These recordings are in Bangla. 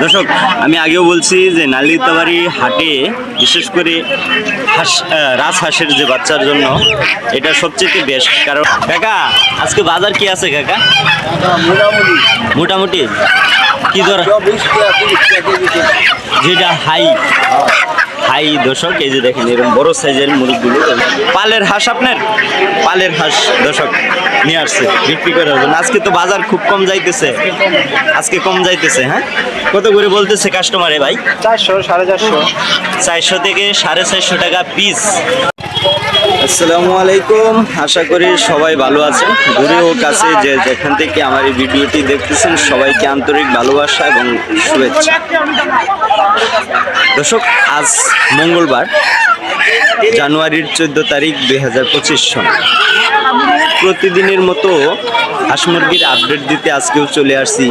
দর্শক আমি আগেও বলছি যে নালিতাবাড়ি হাটে বিশেষ করে হাঁস রাজ রাজহাঁসের যে বাচ্চার জন্য এটা সবচেয়ে বেস্ট কারণ কাকা আজকে বাজার কি আছে কাকা? মোটামুটি। কি ধর যেটা হাই হাই দর্শক এই যে দেখেন এরকম বড় সাইজের মুরগিগুলো। পালের হাঁস আপনার? পালের হাঁস দর্শক নিয়ে আসছে বিক্রি করার জন্য। আজকে তো বাজার খুব কম যাইতেছে। আজকে কম যাইতেছে হ্যাঁ? কত করে বলতেছে কাস্টমারে ভাই? চারশো সাড়ে চারশো। চারশো থেকে সাড়ে চারশো টাকা পিস আসসালামু আলাইকুম। আশা করি সবাই ভালো আছেন। দূরে ও কাছে যে যেখান থেকে আমার এই ভিডিওটি দেখতেছেন, সবাইকে আন্তরিক ভালোবাসা এবং শুভেচ্ছা। দর্শক, আজ মঙ্গলবার, জানুয়ারির চোদ্দ তারিখ দুই হাজার পঁচিশ সন। প্রতিদিনের মতো হাঁস মুরগির আপডেট দিতে আজকেও চলে আসছি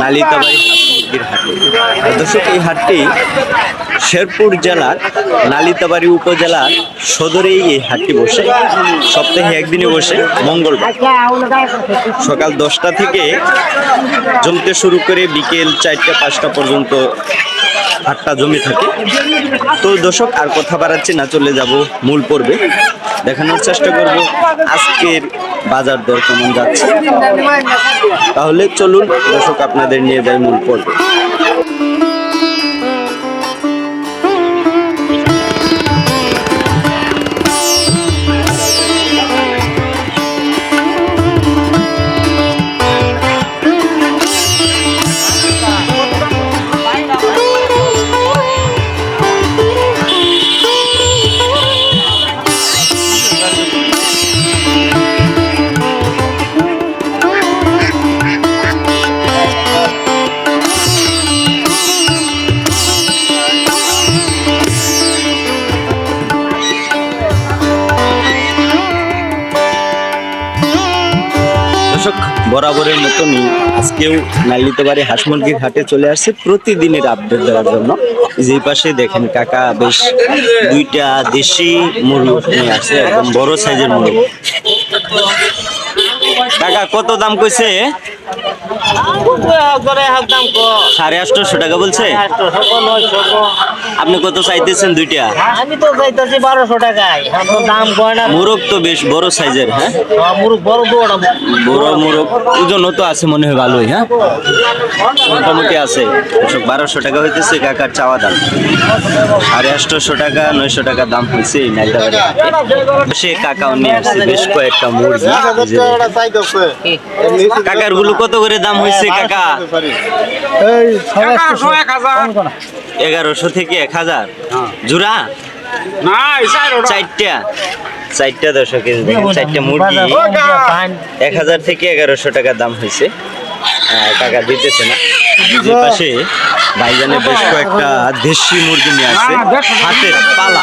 নালিতাবাড়ি হাঁস মুরগির হাটে। দর্শক, এই হাটটি শেরপুর জেলার নালিতাবাড়ি উপজেলার সদরেই এই হাটটি বসে। সপ্তাহে একদিনে বসে, মঙ্গলবার। সকাল দশটা থেকে জমতে শুরু করে বিকেল চারটা, পাঁচটা পর্যন্ত হাটটা জমে থাকে। তো দর্শক, আর কথা বাড়াচ্ছি না, চলে যাব মূল পর্বে। দেখানোর চেষ্টা করব। আজকের বাজার দর কেমন যাচ্ছে? তাহলে চলুন দর্শক আপনাদের নিয়ে যাই মূল পর্বে। মতনই আজকেও নালিতবাড়ি হাঁস মুরগির হাটে চলে আসছে প্রতিদিনের আপডেট দেওয়ার জন্য। যে পাশে দেখেন কাকা বেশ দুইটা দেশি মুরগ নিয়ে আসছে, একদম বড় সাইজের মুরগ। কাকা, কত দাম কইছে? সাড়ে আটশোশো টাকা বলছে? আপনি কত চাইতেছেন দুইটা? আমি তো চাইতেছি বারোশো টাকায়। দাম কয় না। মুরগ তো বেশ বড় সাইজের হ্যাঁ? মুরুখ বড় বড় বড় মুরগ ওজনও তো আছে মনে হয় ভালোই হ্যাঁ? মোটামুটি আছে। বারোশো টাকা হইতেছে কাকার চাওয়া দাম। সাড়ে আটশোশো টাকা নয়শো টাকা দাম হয়েছে এই সে কাকাও নিয়ে আসছে বেশ কয়েকটা মুরগি। কাকারগুলো কত করে দাম হয়েছে কাকা? এগারোশো থেকে এক হাজার? জোড়া? চারটা। চারটা দশক কেজি দেখেন চারটা মুরগি। এক হাজার থেকে এগারোশো টাকা দাম হয়েছে টাকা দিতেছে না। যে পাশে ভাইজানের বেশ কয়েকটা দেশি মুরগি নিয়ে আসছে। হাতের পালা।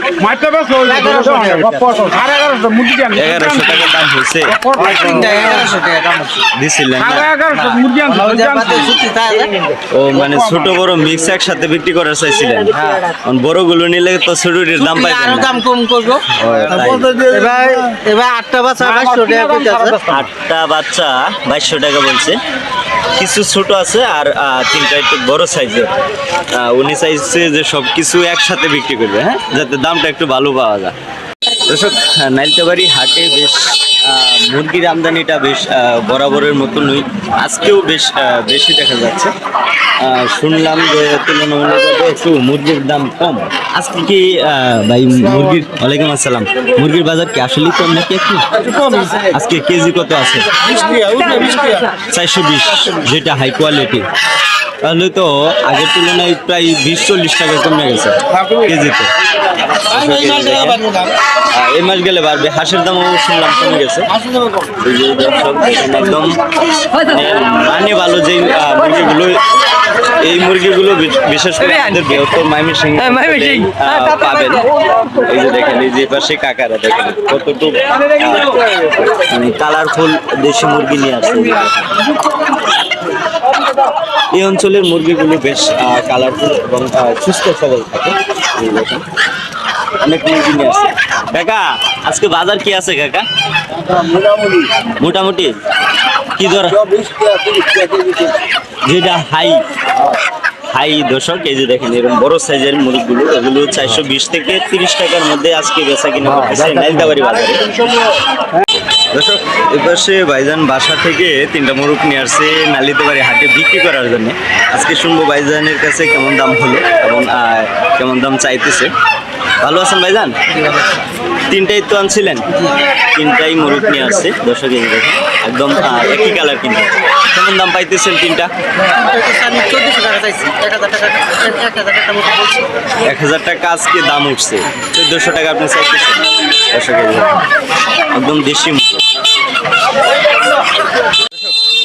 এগারোশো টাকা। দাম হয়েছে দাম ও মানে ছোট বড় মিক্স একসাথে বিক্রি করার চাইছিলেন। কারণ বড়গুলো নিলে তো ছোটটির দাম পাইবেন আরও দাম কম করব। এবার আটটা বাচ্চা বাইশশো টাকা আটটা বাচ্চা বাইশশো টাকা বলছে। কিছু ছোট আছে আর তিনটা একটু বড় সাইজের উনি চাইছে যে সব কিছু একসাথে বিক্রি করবে হ্যাঁ? যাতে দামটা একটু ভালো পাওয়া যায়। দর্শক নাইলতাবাড়ি হাটে বেশ মুরগির আমদানিটা বেশ বরাবরের মতনই আজকেও বেশ বেশি দেখা যাচ্ছে। শুনলাম যে তুলনামূলকভাবে একটু মুরগির দাম কম। আজকে কি ভাই মুরগির ওয়ালাইকুম আসসালাম। মুরগির বাজার কি আসলে কম নাকি একটু? আজকে কেজি কত আছে? চারশো বিশ যেটা হাই কোয়ালিটি তাহলে তো আগের তুলনায় প্রায় বিশ চল্লিশ টাকা কমে গেছে কেজিতে। এই মাস গেলে বাড়বে। হাঁসের দামও শুনলাম কমে গেছে। একদম মানে মানে ভালো যে মুরগিগুলো এই মুরগিগুলো বিশেষ করে আমাদের বৃহত্তর মাইমিসিং পাবেন। এই যে দেখেন এই যে পাশে কাকারা দেখেন কতটুকু মানে কালারফুল দেশি মুরগি নিয়ে আসছে। এই অঞ্চলের মুরগিগুলো বেশ কালারফুল এবং সুস্থ সবল থাকে। অনেক মুরগি নিয়ে আসছে। কাকা আজকে বাজার কি আছে কাকা? মোটামুটি। কি ধর যেটা হাই হাই দর্শক এই যে দেখেন এরকম বড় সাইজের মুরগিগুলো এগুলো চারশো বিশ থেকে তিরিশ টাকার মধ্যে আজকে বেচা কিনা করতেছে নাইলদাবাড়ি বাজারে। দর্শক এপাশে ভাইজান বাসা থেকে তিনটা মুরগ নিয়ে আসছে নালিতাবাড়ি হাটে বিক্রি করার জন্য। আজকে শুনব ভাইজানের কাছে কেমন দাম হলো এবং কেমন দাম চাইতেছে। ভালো আছেন ভাইজান? তিনটাই তো আনছিলেন? তিনটাই মুরগ নিয়ে আসছে, দর্শক এই দেখেন, একদম একই কালার কিন্তু। কেমন দাম পাইতেছেন তিনটা? এক হাজার টাকা আজকে দাম উঠছে, চোদ্দশো টাকা আপনি চাইতেছেন, দর্শক একদম দেশি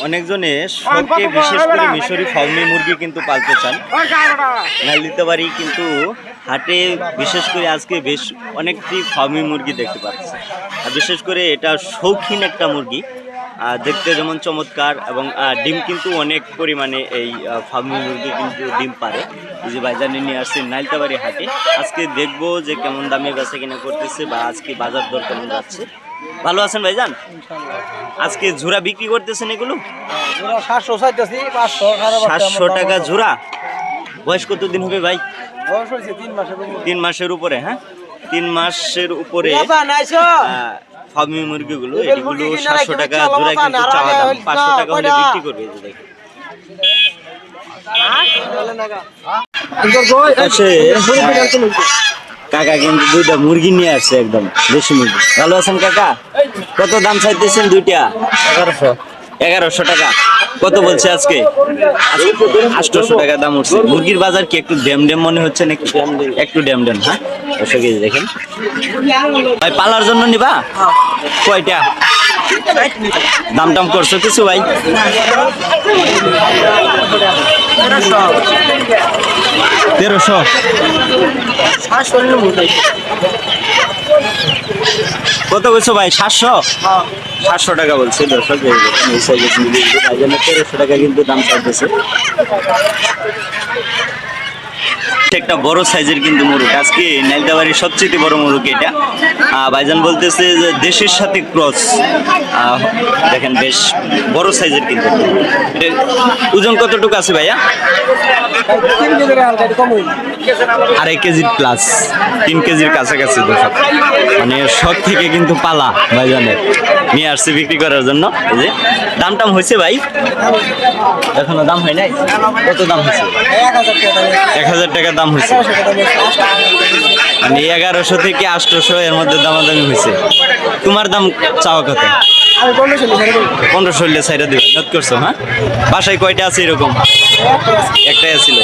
অনেকজনে শখে বিশেষ করে মিশরি ফার্মি মুরগি কিন্তু পালতে চান। নালিতে বাড়ি কিন্তু হাটে বিশেষ করে আজকে বেশ অনেকটি ফার্মি মুরগি দেখতে পাচ্ছি। আর বিশেষ করে এটা শৌখিন একটা মুরগি। আর দেখতে যেমন চমৎকার এবং ডিম কিন্তু অনেক পরিমাণে এই ফার্মি মুরগি কিন্তু ডিম পারে। এই যে বাইজানি নিয়ে আসছে নাইলতাবাড়ি হাটে। আজকে দেখব যে কেমন দামে বেচা কিনা করতেছে বা আজকে বাজার দর কেমন যাচ্ছে। ভালো আছেন ভাইজান? আজকে ঝুরা বিক্রি করতেছেন এগুলো? সাতশো টাকা ঝুরা? বয়স কত দিন হবে ভাই? তিন মাসের উপরে। হ্যাঁ? তিন মাসের উপরে ফার্মি মুরগিগুলো এগুলো সাতশো টাকা জোড়া কিন্তু চাওয়া দাম পাঁচশো টাকা হলে বিক্রি করবে এই যে দেখেন। পাশে, কাকা কিন্তু দুইটা মুরগি নিয়ে আসছে একদম দেশি মুরগি। ভালো আছেন কাকা? কত দাম চাইতেছেন দুইটা? এগারোশো। এগারোশো টাকা। কত বলছে আজকে? আটশোশো টাকা দাম উঠছে। মুরগির বাজার কি একটু ড্যাম ড্যাম মনে হচ্ছে নাকি? একটু ড্যাম ড্যাম হ্যাঁ? এই দেখেন। ভাই, পালার জন্য নিবা? কয়টা? দাম টাম করছ কিছু, ভাই? তেরোশো। কত বলছো ভাই? সাতশো? সাতশো টাকা বলছে দর্শক তেরোশো টাকা কিন্তু দাম চাইতেছে। একটা বড় সাইজের কিন্তু মুরগ আজকে নাইলদাবাড়ির সবচেয়ে বড় মুরগ এটা। ভাইজান বলতেছে যে দেশের সাথে ক্রস। দেখেন বেশ বড় সাইজের কিন্তু। ওজন কতটুকু আছে ভাইয়া? আড়াই কেজির প্লাস তিন কেজির কাছাকাছি মানে শখ থেকে কিন্তু পালা ভাইজানের। নিয়ে আসছে বিক্রি করার জন্য। যে দাম টাম হয়েছে ভাই? এখনও দাম হয় নাই? কত দাম হয়েছে? এক হাজার টাকা দাম হয়েছে। মানে এগারোশো থেকে আটশোশো এর মধ্যে দামাদামি হয়েছে। তোমার দাম চাওয়া লিখে পনেরো ষোলো সাইডে দিবে নোট করছ হ্যাঁ? বাসায় কয়টা আছে এরকম? একটাই আছিল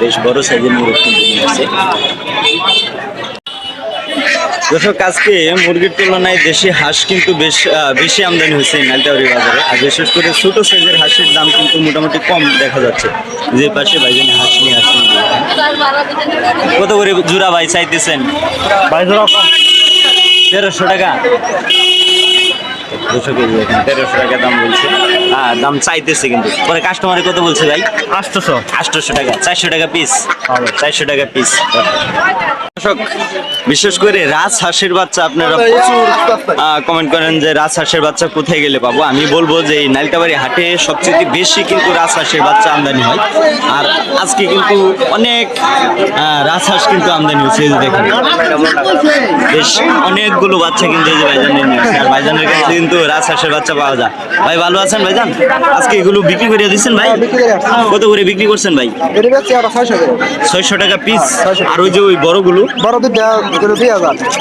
বেশ বড় সাইজের দর্শক আজকে মুরগির তুলনায় দেশি হাঁস কিন্তু বেশ বেশি আমদানি হয়েছে নালটাউরি বাজারে। আর বিশেষ করে ছোট সাইজের হাঁসের দাম কিন্তু মোটামুটি কম দেখা যাচ্ছে। যে পাশে ভাইজানি হাঁস নিয়ে আসছেন কত করে জুরা ভাই চাইতেছেন? তেরোশো টাকা। দুশো কেজি তেরোশো টাকা দাম বলছে। দাম চাইতেছে কিন্তু। পরে কাস্টমারে কত বলছে ভাই? আটশোশো। আটশোশো টাকা চারশো টাকা পিস চারশো টাকা পিস দর্শক বিশেষ করে রাজ হাঁসের বাচ্চা আপনারা প্রচুর কমেন্ট করেন যে রাজ হাঁসের বাচ্চা কোথায় গেলে পাবো? আমি বলব যে এই নাইলতাবাড়ি হাটে সবচেয়ে বেশি কিন্তু রাজ হাঁসের বাচ্চা আমদানি হয়। আর আজকে কিন্তু অনেক রাজ হাঁস কিন্তু আমদানি হচ্ছে দেখেন। বেশ অনেকগুলো বাচ্চা কিন্তু এই যে ভাইজানের নিয়ে আর ভাইজানের কাছে কিন্তু রাজ হাঁসের বাচ্চা পাওয়া যায়। ভাই ভালো আছেন ভাইজান? আজকে এগুলো বিক্রি করে দিচ্ছেন ভাই? কত করে বিক্রি করছেন ভাই? ছয়শো টাকা পিস আর ওই যে ওই বড়গুলো? বড়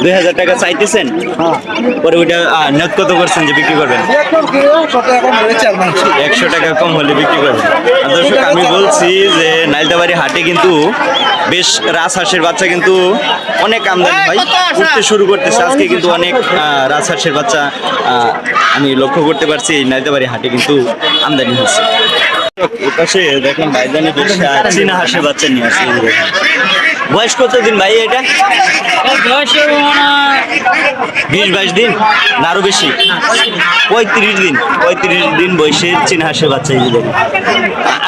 দুই হাজার। টাকা চাইতেছেন? হ্যাঁ। পরে ওইটা নিয়ত কত করছেন যে বিক্রি করবেন? একশো টাকা কম হলে বিক্রি করবেন। দর্শক আমি বলছি যে নাইলদাবাড়ি হাটে কিন্তু বেশ রাজহাঁসের বাচ্চা কিন্তু অনেক আমদানি হয় উঠতে শুরু করতেছে। আজকে কিন্তু অনেক রাজহাঁসের বাচ্চা আমি লক্ষ্য করতে পারছি এই হাটে কিন্তু আমদানি হচ্ছে। দেখেন বাচ্চা নিয়ে বয়স কতদিন ভাই এটা? বিশ বাইশ দিন? না, আরও বেশি। পঁয়ত্রিশ দিন। পঁয়ত্রিশ দিন বয়সের চীন হাঁসের বাচ্চা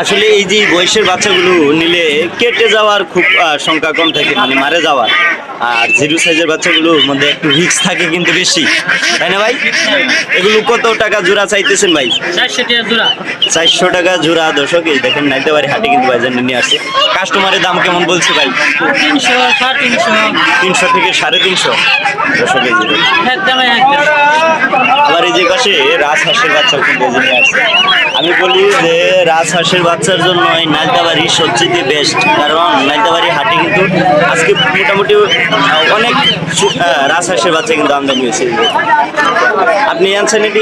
আসলে এই যে বয়সের বাচ্চাগুলো নিলে কেটে যাওয়ার খুব সংখ্যা কম থাকে মানে মারে যাওয়ার। আর জিরো সাইজের বাচ্চাগুলোর মধ্যে একটু রিক্স থাকে কিন্তু বেশি। তাই না ভাই? এগুলো কত টাকা জোড়া চাইতেছেন ভাই? চারশো টাকা জোড়া দর্শক, এই দেখেন নাইতে পারি হাটে কিন্তু বাজার নিয়ে আসছে কাস্টমারের দাম কেমন বলছে ভাই? তিনশো থেকে সাড়ে তিনশো। দর্শক। আবার এই যে পাশে রাজহাঁসের বাচ্চা কিন্তু নিয়ে আসছে আমি বলি যে রাজহাঁসের বাচ্চার জন্য এই নাইতাবাড়ি সবচেয়ে বেস্ট কারণ নাইতাবাড়ি হাটে কিন্তু আজকে মোটামুটি অনেক রাজহাঁসের বাচ্চা কিন্তু আমদানি হয়েছে। আপনি আনছেন এটি?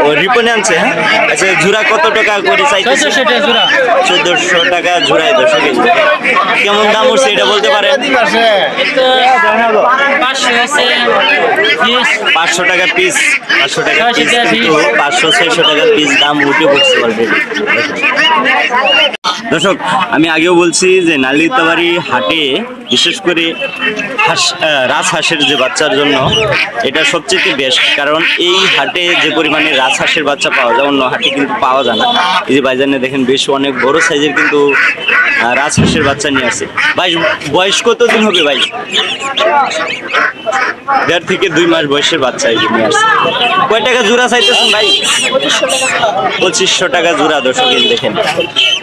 ও রিপনে আনছে হ্যাঁ? আচ্ছা জোড়া কত টাকা করে চাইতেছে? চোদ্দশো টাকা জোড়ায় দশ কেমন দাম উঠছে এটা বলতে পারেন? পাঁচশো টাকা পিস পাঁচশো টাকা পিস কিন্তু পাঁচশো ছয়শো টাকা পিস দাম উঠে পড়ছে অলরেডি দর্শক, আমি আগেও বলছি যে নালিতাবাড়ি হাটে, বিশেষ করে হাঁস রাজহাঁসের যে বাচ্চার জন্য, এটা সবচেয়ে বেস্ট কারণ এই হাটে যে পরিমাণে রাজহাঁসের বাচ্চা পাওয়া যায়, অন্য হাটে কিন্তু পাওয়া যায় না। এই যে বাইজানে দেখেন, বেশ অনেক বড় সাইজের কিন্তু রাজহাঁসের বাচ্চা নিয়ে আসে। ভাই, বয়স কত দিন হবে ভাই? দেড় থেকে দুই মাস বয়সের বাচ্চা এই নিয়ে আসছে কয় টাকা জোড়া চাইতেছেন ভাই? পঁচিশশো টাকা। জোড়া দর্শক দেখেন।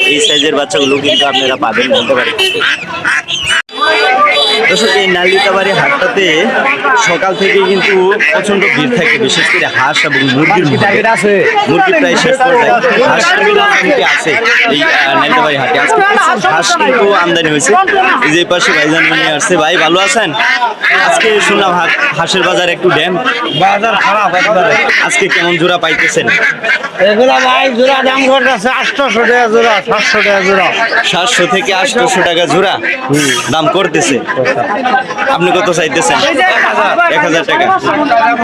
এই সাইজের বাচ্চাগুলো কিন্তু আপনারা পাবেন বলতে পারেন। দর্শক এই নালিতাবাড়ি হাটটাতে সকাল থেকে কিন্তু প্রচণ্ড ভিড় থাকে বিশেষ করে হাঁস এবং মুরগির। মুরগি প্রায় শেষ পর্যায়ে হাঁস মোটামুটি আছে এই নালিতাবাড়ি হাটে। আজকে প্রচুর হাঁস কিন্তু আমদানি হয়েছে। এই যে পাশে ভাইজান নিয়ে আসছে। ভাই ভালো আছেন? আজকে শুনলাম হা- হাঁসের বাজার একটু ড্যাম বাজার খারাপ একবারে। আজকে কেমন জোড়া পাইতেছেন? এগুলা ভাই জোড়া দাম করতেছে আটশোশো টাকা জোড়া সাতশো টাকা জোড়া। সাতশো থেকে আটশোশো টাকা জোড়া। দাম করতেছে। আপনি কত চাইতেছেন? এক হাজার টাকা।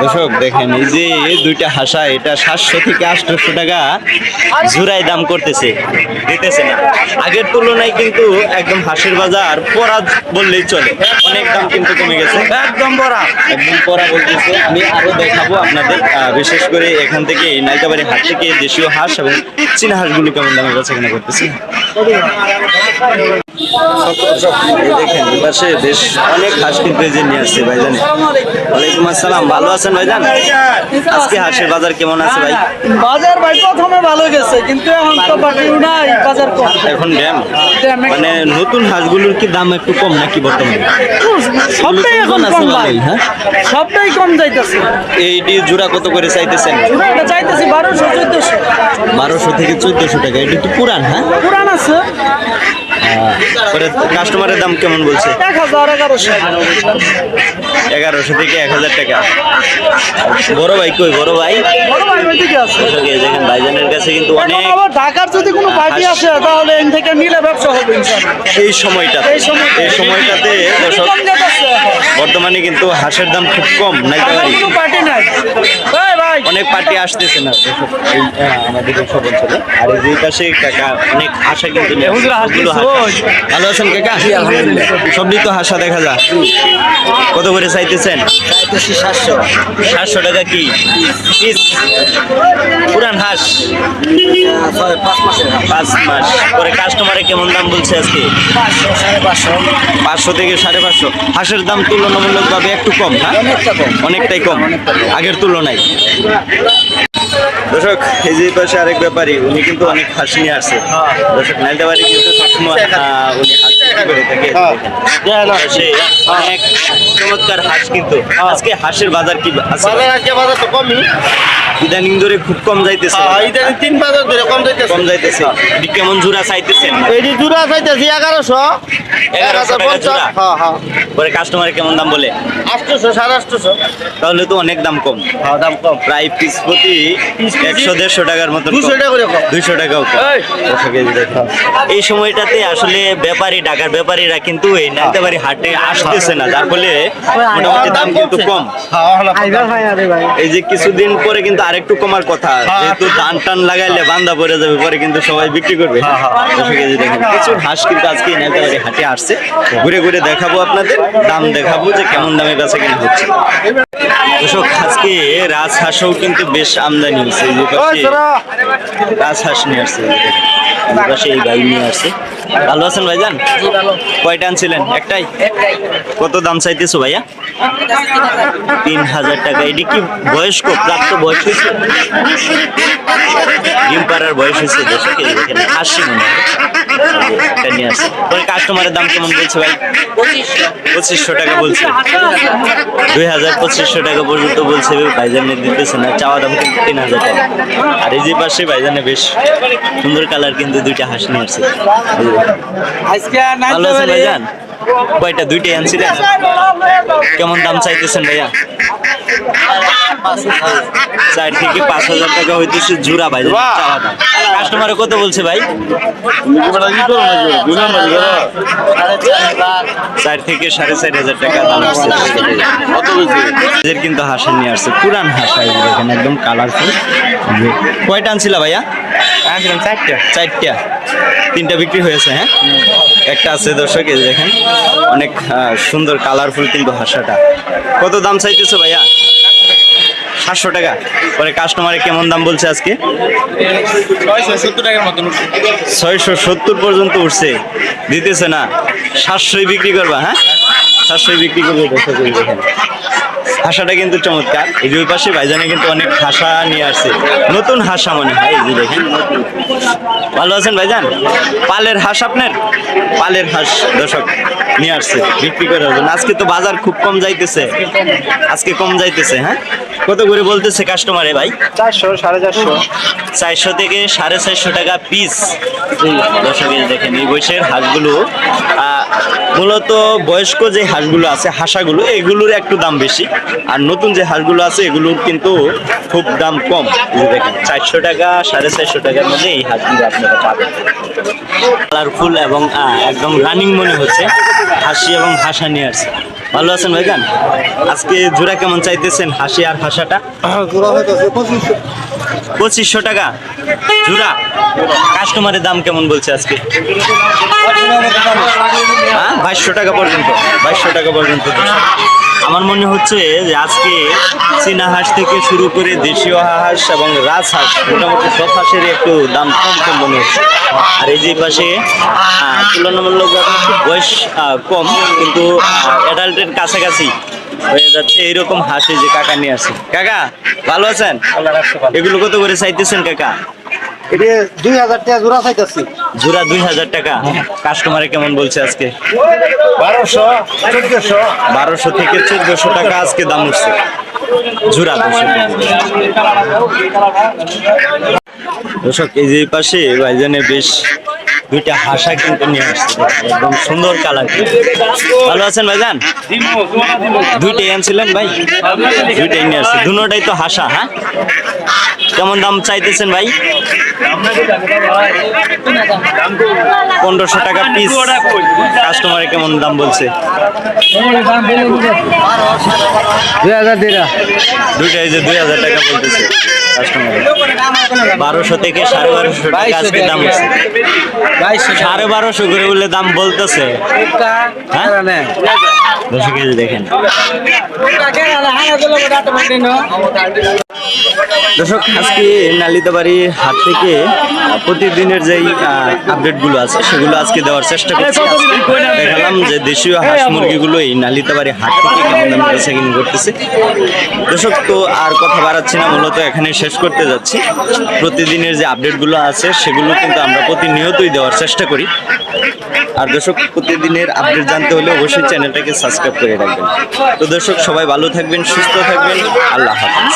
দর্শক দেখেন এই যে দুইটা হাসা এটা সাতশো থেকে আটশোশো টাকা জোড়ায় দাম করতেছে দিতেছে না। আগের তুলনায় কিন্তু একদম হাঁসের বাজার পড়া বললেই চলে। অনেক দাম কিন্তু কমে গেছে। একদম বড়া একদম পড়া বলতেছে। আমি আরও দেখাবো আপনাদের বিশেষ করে এখান থেকে নাইকাবাড়ি হাট থেকে দেশীয় হাঁস এবং চীনা হাঁসগুলো কেমন দামে বেচা কেনা করতেছি। দেখেন এপাশে বেশ অনেক হাঁস কিন্তু এই নিয়ে আসছে ভাইজান। ওয়ালাইকুম আসসালাম ভালো আছেন ভাইজান? আজকে হাঁসের বাজার কেমন আছে ভাই? বাজার ভাই প্রথমে ভালো গেছে কিন্তু এখন তো বাকি নাই বাজার কম। এখন ড্যাম? ড্যাম মানে নতুন হাঁসগুলোর কি দাম একটু কম নাকি বর্তমানে? সবটাই এখন আছে কম ভাই হ্যাঁ? সবটাই কম যাইতেছে। এইটি জোড়া কত করে চাইতেছেন? এটা চাইতেছি বারোশো চোদ্দশো। বারোশো থেকে চোদ্দশো টাকা এটা তো পুরান হ্যাঁ? পুরান আছে। কাস্টমারের দাম কেমন বলছে? এগারোশো। থেকে এক হাজার টাকা। বড় ভাই কই? বড় ভাই? বড় ভাই ওইদিকে আছে। দর্শক, এই দেখেন ভাইজানের কাছে কিন্তু অনেক ঢাকার যদি কোনো পার্টি আসে তাহলে এখান থেকে নিলে ব্যবসা হবে এই সময়টাতে সময়টা- এই সময়টাতে দর্শক কম যেতেছে এখন। বর্তমানে কিন্তু হাঁসের দাম খুব কম পার্টি নাই। অনেক পার্টি আসতেছে না আমাদের সব অঞ্চলে। আর এই পাশে কাকা অনেক হাঁসা কিন্তু নিয়ে আসছে। সবগুলো হাঁস। ভালো আছেন কাকা? সবই তো হাঁসা দেখা যায়। কত করে চাইতেছেন? সাতশো। সাতশো টাকা কি? পিস। পুরান হাঁস? পাঁচ মাস। পরে কাস্টমারে কেমন দাম বলছে আজকে? পাঁচশো থেকে সাড়ে পাঁচশো। হাঁসের দাম তুলনামূলকভাবে একটু কম হ্যাঁ? অনেকটাই কম। আগের তুলনায়। দর্শক এই যে পাশে আরেক ব্যাপারী উনি কিন্তু অনেক হাঁস নিয়ে আসছে দর্শক নাইলদাবাড়ি কিন্তু সবসময় উনি হাঁস করে থাকে। সে অনেক চমৎকার হাঁস কিন্তু। আজকে হাঁসের বাজার কি আছে? বাজার আজকে বাজার তো কমই। ইদানিং ধরে খুব কম যাইতেছে। ইদানি তিন বাজার ধরে কম যাইতেছে। কম যাইতেছে। এটি কেমন জোড়া চাইতেছেন? এই যে জুড়া চাইতেছি এগারোশো। এগারোশো টাকা জোড়া? হ্যাঁ হ্যাঁ। পরে কাস্টমার কেমন দাম বলে? আটশোশো সাড়ে আটশোশো। তাহলে তো অনেক দাম কম। হ্যাঁ দাম কম। প্রায় পিস প্রতি একশো দেড়শো টাকার দুইশো টাকাও এই। সময়টাতে আসলে ব্যাপারী ঢাকার ব্যাপারীরা কিন্তু এই নাইতাবাড়ি হাটে আসতেছে না যার ফলে মোটামুটি দাম কিন্তু কম। এই যে কিছুদিন পরে কিন্তু আরেকটু কমার কথা যেহেতু ধান টান লাগাইলে বান্দা পড়ে যাবে পরে কিন্তু সবাই বিক্রি করবে। কিছু হাঁস কিন্তু আজকে নাইতাবাড়ি হাটে আসছে। ঘুরে ঘুরে দেখাবো আপনাদের দাম দেখাবো যে কেমন দামে বেচা কেনা হচ্ছে। দর্শক আজকে রাজহাঁসও কিন্তু বেশ আমদানি হচ্ছে এই যে পাশে নিয়ে আসছে। এই পাশে এই ভাই নিয়ে আসছে। ভালো আছেন ভাইজান? কয়টা আনছিলেন? একটাই? কত দাম চাইতেছো ভাইয়া? তিন হাজার টাকা। এটি কি বয়স্ক? প্রাপ্ত বয়স হয়েছে? ডিম পাড়ার বয়স হয়েছে দর্শক এই হাসি মনে হয়। নিয়ে কাস্টমারের দাম কেমন বলছে ভাই? পঁচিশশো টাকা বলছে। দুই হাজার পঁচিশশো টাকা পর্যন্ত বলছে ভাইজানে দিতেছে না। চাওয়া দাম কিন্তু তিন হাজার টাকা। আর এই যে পাশে ভাইজানে বেশ সুন্দর কালার কিন্তু দুইটা হাঁস নিয়ে আসছে। ভালো আছেন ভাইজান? কয়টা? দুইটাই আনছিলেন কেমন দাম চাইতেছেন ভাইয়া? চার থেকে পাঁচ হাজার টাকা হইতেছে জোড়া ভাই চাওয়া দাম। কাস্টমারে কত বলছে ভাই। চার থেকে সাড়ে চার হাজার টাকা দাম আসছে এদের কিন্তু হাঁসা নিয়ে আসছে। পুরান হাঁসা দেখেন একদম কালারফুল কয়টা আনছিলা ভাইয়া? আনছিলাম চারটা। চারটা। তিনটা বিক্রি হয়েছে হ্যাঁ? একটা আছে দর্শক এই যে দেখেন। অনেক সুন্দর কালারফুল কিন্তু হাঁসাটা। কত দাম চাইতেছো ভাইয়া? সাতশো টাকা। পরে কাস্টমারে কেমন দাম বলছে আজকে? ছয়শো সত্তর পর্যন্ত উঠছে। দিতেছে না। সাতশোই বিক্রি করবা হ্যাঁ? সাতশোই বিক্রি করব হাঁসাটা কিন্তু চমৎকার। এই যে ওই পাশে ভাইজানে কিন্তু অনেক হাঁসা নিয়ে আসছে। নতুন হাঁসা মনে হয় এই যে দেখেন। ভালো আছেন ভাইজান? পালের হাঁস আপনার? পালের হাঁস দর্শক নিয়ে আসছে বিক্রি করার জন্য। আজকে তো বাজার খুব কম যাইতেছে। আজকে কম যাইতেছে হ্যাঁ? কত করে বলতেছে কাস্টমারে ভাই? চারশো সাড়ে চারশো। চারশো থেকে সাড়ে চারশো টাকা পিস দর্শক এই দেখেন এই বয়সের হাঁসগুলো আহ, মূলত বয়স্ক যে হাঁসগুলো আছে হাঁসাগুলো এগুলোর একটু দাম বেশি। আর নতুন যে হাঁসগুলো আছে এগুলোর কিন্তু খুব দাম কম। দেখেন চারশো টাকা সাড়ে চারশো টাকার মধ্যে এই হাঁসগুলো আপনারা পাবেন। কালারফুল এবং একদম রানিং মনে হচ্ছে। হাসি এবং হাসা নিয়ে আসছে ভালো আছেন ভাইজান? আজকে জোড়া কেমন চাইতেছেন হাসি আর হাসাটা? পঁচিশশো। পঁচিশশো টাকা? জোড়া? কাস্টমারের দাম কেমন বলছে আজকে? হ্যাঁ বাইশশো টাকা পর্যন্ত বাইশশো টাকা পর্যন্ত। আমার মনে হচ্ছে যে আজকে চীনা হাঁস থেকে শুরু করে দেশীয় হাঁস এবং রাজহাঁস মোটামুটি সব হাঁসেরই একটু দাম কম কম মনে হচ্ছে। আর এই যে পাশে তুলনামূলক বয়স কম কিন্তু অ্যাডাল্টের কাছাকাছি হয়ে যাচ্ছে এইরকম হাঁস যে কাকা নিয়ে আসে। কাকা ভালো আছেন? এগুলো কত করে চাইতেছেন কাকা? এটা দুই হাজার টাকা জোড়া চাইতেছি। জোড়া দুই হাজার টাকা। কাস্টমারে কেমন বলছে আজকে? বারোশো চোদ্দশো। বারোশো থেকে চোদ্দশো টাকা আজকে দাম উঠছে। জোড়া দর্শক এই যে পাশে ভাইজানে বেশ দুইটা হাসা কিন্তু নিয়ে আসছে। একদম সুন্দর কালার। ভালো আছেন ভাইজান? দুইটাই আনছিলেন ভাই? দুইটাই নিয়ে আসছে। দুটাই তো হাসা হ্যাঁ? কেমন দাম চাইতেছেন ভাই? পনেরোশো টাকা পিস কাস্টমারে কেমন দাম বলছে? দুই হাজার দুইটাই যে দুই হাজার টাকা বলতেছে বারোশো থেকে সাড়ে বারোশো টাকা আজকে দাম আছে সাড়ে বারোশো করে বলে দাম বলতেছে। হ্যাঁ? দশ কেজি দেখেন। দর্শক, আজকে নালিতাবাড়ি হাট থেকে প্রতিদিনের যেই আপডেটগুলো আছে, সেগুলো আজকে দেওয়ার চেষ্টা করছি। দেখালাম যে দেশীয় হাঁস মুরগিগুলো এই নালিতাবাড়ি হাট থেকে কেমন দাম বেচা কিনে করতেছে। দর্শক, তো আর কথা বাড়াচ্ছি না, মূলত এখানে শেষ করতে যাচ্ছি। প্রতিদিনের যে আপডেটগুলো আছে, সেগুলো কিন্তু আমরা প্রতিনিয়তই দেওয়ার চেষ্টা করি। আর দর্শক, প্রতিদিনের আপডেট জানতে হলে অবশ্যই চ্যানেলটাকে সাবস্ক্রাইব করে রাখবেন। তো দর্শক, সবাই ভালো থাকবেন, সুস্থ থাকবেন, আল্লাহ হাফিজ।